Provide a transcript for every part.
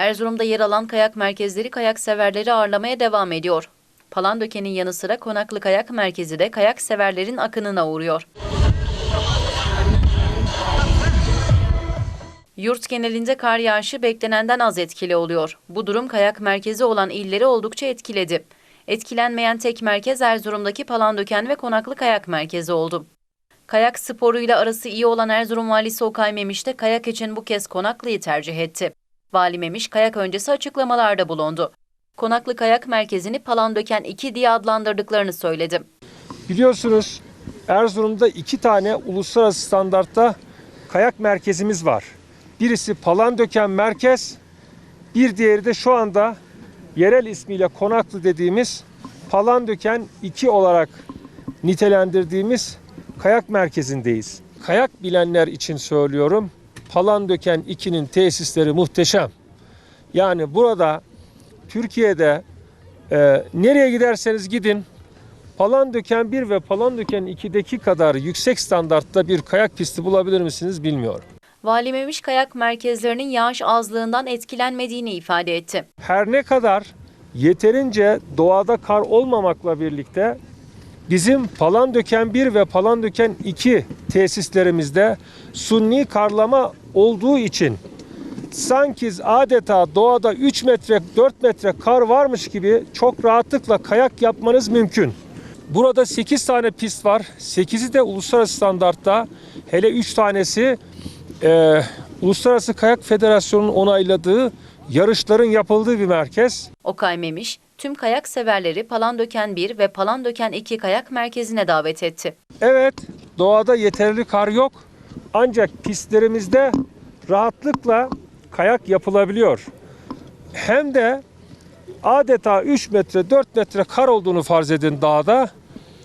Erzurum'da yer alan kayak merkezleri kayak severleri ağırlamaya devam ediyor. Palandöken'in yanı sıra Konaklı Kayak Merkezi de kayak severlerin akınına uğruyor. Yurt genelinde kar yağışı beklenenden az etkili oluyor. Bu durum kayak merkezi olan illeri oldukça etkiledi. Etkilenmeyen tek merkez Erzurum'daki Palandöken ve Konaklı Kayak Merkezi oldu. Kayak sporuyla arası iyi olan Erzurum Valisi Okay Memiş de kayak için bu kez Konaklı'yı tercih etti. Vali Memiş kayak öncesi açıklamalarda bulundu. Konaklı Kayak Merkezi'ni Palandöken 2 diye adlandırdıklarını söyledi. Biliyorsunuz Erzurum'da iki tane uluslararası standartta kayak merkezimiz var. Birisi Palandöken Merkez, bir diğeri de şu anda yerel ismiyle Konaklı dediğimiz Palandöken 2 olarak nitelendirdiğimiz kayak merkezindeyiz. Kayak bilenler için söylüyorum. Palandöken 2'nin tesisleri muhteşem. Yani burada Türkiye'de e, nereye giderseniz gidin Palandöken 1 ve Palandöken 2'deki kadar yüksek standartta bir kayak pisti bulabilir misiniz bilmiyorum. Vali Memiş kayak merkezlerinin yağış azlığından etkilenmediğini ifade etti. Her ne kadar yeterince doğada kar olmamakla birlikte bizim Palandöken 1 ve Palandöken 2 tesislerimizde sunni karlama olduğu için sanki adeta doğada 3 metre 4 metre kar varmış gibi çok rahatlıkla kayak yapmanız mümkün. Burada 8 tane pist var. 8'i de uluslararası standartta. Hele 3 tanesi e, Uluslararası Kayak Federasyonu'nun onayladığı yarışların yapıldığı bir merkez. Okay Memiş, tüm kayak severleri Palandöken 1 ve Palandöken 2 kayak merkezine davet etti. Evet, doğada yeterli kar yok. Ancak pistlerimizde rahatlıkla kayak yapılabiliyor. Hem de adeta 3 metre 4 metre kar olduğunu farz edin dağda.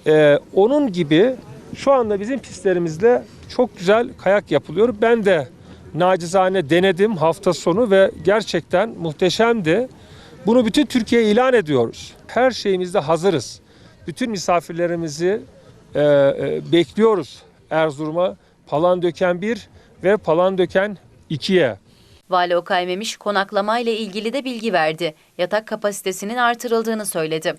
Ee, onun gibi şu anda bizim pistlerimizde çok güzel kayak yapılıyor. Ben de nacizane denedim hafta sonu ve gerçekten muhteşemdi. Bunu bütün Türkiye'ye ilan ediyoruz. Her şeyimizde hazırız. Bütün misafirlerimizi e, e, bekliyoruz Erzurum'a. Palandöken 1 ve Palandöken 2'ye. Vali Okay Memiş konaklama ile ilgili de bilgi verdi. Yatak kapasitesinin artırıldığını söyledi.